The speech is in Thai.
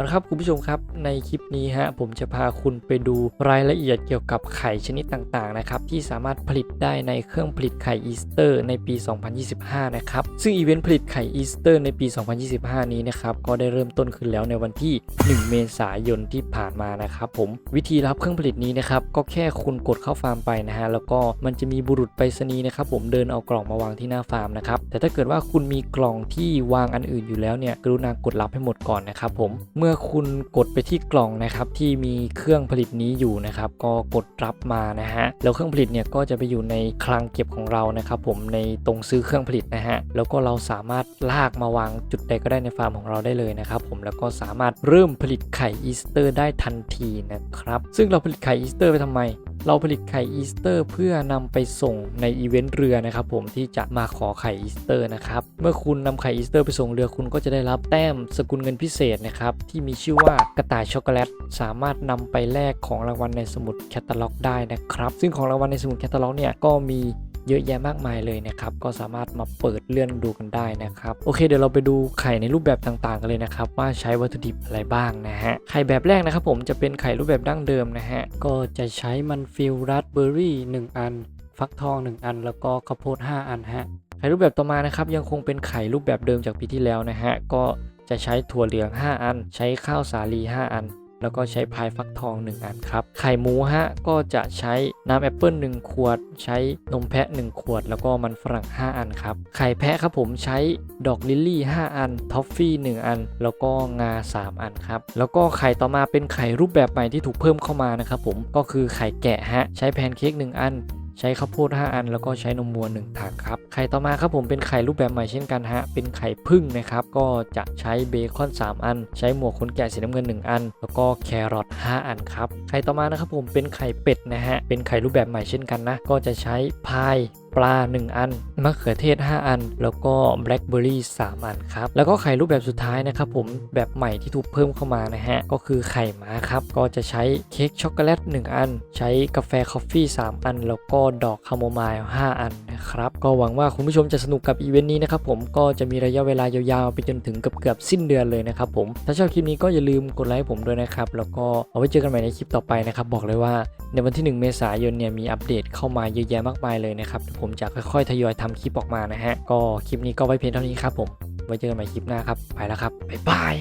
เอาละครับคุณผู้ชมครับในคลิปนี้ฮะผมจะพาคุณไปดูรายละเอียดเกี่ยวกับไข่ชนิดต่างๆนะครับที่สามารถผลิตได้ในเครื่องผลิตไข่อีสเตอร์ในปี 2025 นะครับซึ่งอีเวนต์ผลิตไข่อีสเตอร์ในปี 2025 นี้นะครับก็ได้เริ่มต้นขึ้นแล้วในวันที่ 1 เมษายนที่ผ่านมานะครับผมวิธีรับเครื่องผลิตนี้นะครับก็แค่คุณกดเข้าฟาร์มไปนะฮะแล้วก็มันจะมีบุรุษไปรษณีย์นะครับผมเดินเอากล่องมาวางที่หน้าฟาร์มนะครับแต่ถ้าเกิดว่าคุณมีกล่องที่วางอันอื่นอยู่แล้วเนี่ยกรุณากดรับให้หมดก่อนนะครับผมเมื่อคุณกดไปที่กล่องนะครับที่มีเครื่องผลิตนี้อยู่นะครับก็กดรับมานะฮะแล้วเครื่องผลิตเนี่ยก็จะไปอยู่ในคลังเก็บของเรานะครับผมในตรงซื้อเครื่องผลิตนะฮะแล้วก็เราสามารถลากมาวางจุดใดก็ได้ในฟาร์มของเราได้เลยนะครับผมแล้วก็สามารถเริ่มผลิตไข่อีสเตอร์ได้ทันทีนะครับซึ่งเราผลิตไข่อีสเตอร์ไปทำไม เราผลิตไข่อีสเตอร์ เพื่อนำไปส่งในอีเวนต์เรือนะครับผมที่จะมาขอไข่อีสเตอร์นะครับเมื่อคุณนำไข่อีสเตอร์ไปส่งเรือคุณก็จะได้รับแต้มสกุลเงินพิเศษนะครับที่มีชื่อว่ากระต่ายช็อกโกแลตสามารถนำไปแลกของรางวัลในสมุดแคตตาล็อกได้นะครับ ซึ่งของรางวัลในสมุดแคตตาล็อกเนี่ยก็มี เยอะแยะมากมายเลยนะครับ ก็สามารถมาเปิดเลื่อนดูกันได้นะครับ โอเคเดี๋ยวเราไปดูไข่ในรูปแบบต่างๆกันเลยนะครับ ว่าใช้วัตถุดิบอะไรบ้างนะฮะ ไข่แบบแรกนะครับผมจะเป็นไข่รูปแบบดั้งเดิมนะฮะ ก็จะใช้มันฟิลราสเบอร์รี่ 1 อัน ฟักทอง 1 อัน แล้วก็ข้าวโพด 5 อันฮะ ไข่รูปแบบต่อมานะครับยังคงเป็นไข่รูปแบบเดิมจากปีที่แล้วนะฮะ ก็จะใช้ถั่วเหลือง 5 อัน ใช้ข้าวสาลี 5 อัน แล้วก็ใช้พายฟักทอง 1 อันครับ ไข่หมูฮะก็จะใช้น้ำแอปเปิล1ขวด ใช้นมแพะ 1 ขวด แล้วก็มันฝรั่ง 5 อันครับ ไข่แพะครับผมใช้ดอกลิลลี่ 5 อัน ท็อฟฟี่ 1 อัน แล้วก็งา 3 อันครับ แล้วก็ไข่ต่อมาเป็นไข่รูปแบบใหม่ที่ถูกเพิ่มเข้ามานะครับผม ก็คือไข่แกะฮะ ใช้แพนเค้ก 1 อัน ใช้ข้าวโพด 5 อัน แล้วก็ใช้นมวัว1ถังครับ ไข่ต่อมาครับผมเป็นไข่รูปแบบใหม่เช่นกันฮะ เป็นไข่พึ่งนะครับ ก็จะใช้เบคอน 3 อัน ใช้หมวกขนแกะสีน้ำเงิน 1 อัน แล้วก็แครอท 5 อันครับ ไข่ต่อมานะครับผมเป็นไข่เป็ดนะฮะ เป็นไข่รูปแบบใหม่เช่นกันนะ ก็จะใช้พาย ปลา 1 อัน มะเขือเทศ 5 อัน แล้วก็แบล็คเบอร์รี่ 3 อันครับ แล้วก็ไข่รูปแบบสุดท้ายนะครับผม แบบใหม่ที่ถูกเพิ่มเข้ามานะฮะ ก็คือไข่ม้าครับ ก็จะใช้เค้กช็อกโกแลต 1 อัน ใช้กาแฟคอฟฟี่ 3 อัน แล้วก็ดอกคาโมไมล์ 5 อันนะครับ ก็หวังว่าคุณผู้ชมจะสนุกกับอีเวนต์นี้นะครับผม ก็จะมีระยะเวลายาวๆ ไปจนถึงเกือบๆสิ้นเดือนเลยนะครับผม ถ้าชอบคลิปนี้ก็อย่าลืมกดไลค์ผมด้วยนะครับ แล้วก็เอาไว้เจอกันใหม่ในคลิปต่อไปนะครับ บอกเลยว่าในวันที่ 1 เมษายนเนี่ยมีอัปเดตเข้ามาเยอะแยะมากมายเลยนะครับผมจะค่อยๆทยอยทำคลิปออกมานะฮะ ก็คลิปนี้ก็ไว้เพียงเท่านี้ครับผม ไว้เจอกันใหม่คลิปหน้าครับ ไปแล้วครับ บ๊ายบาย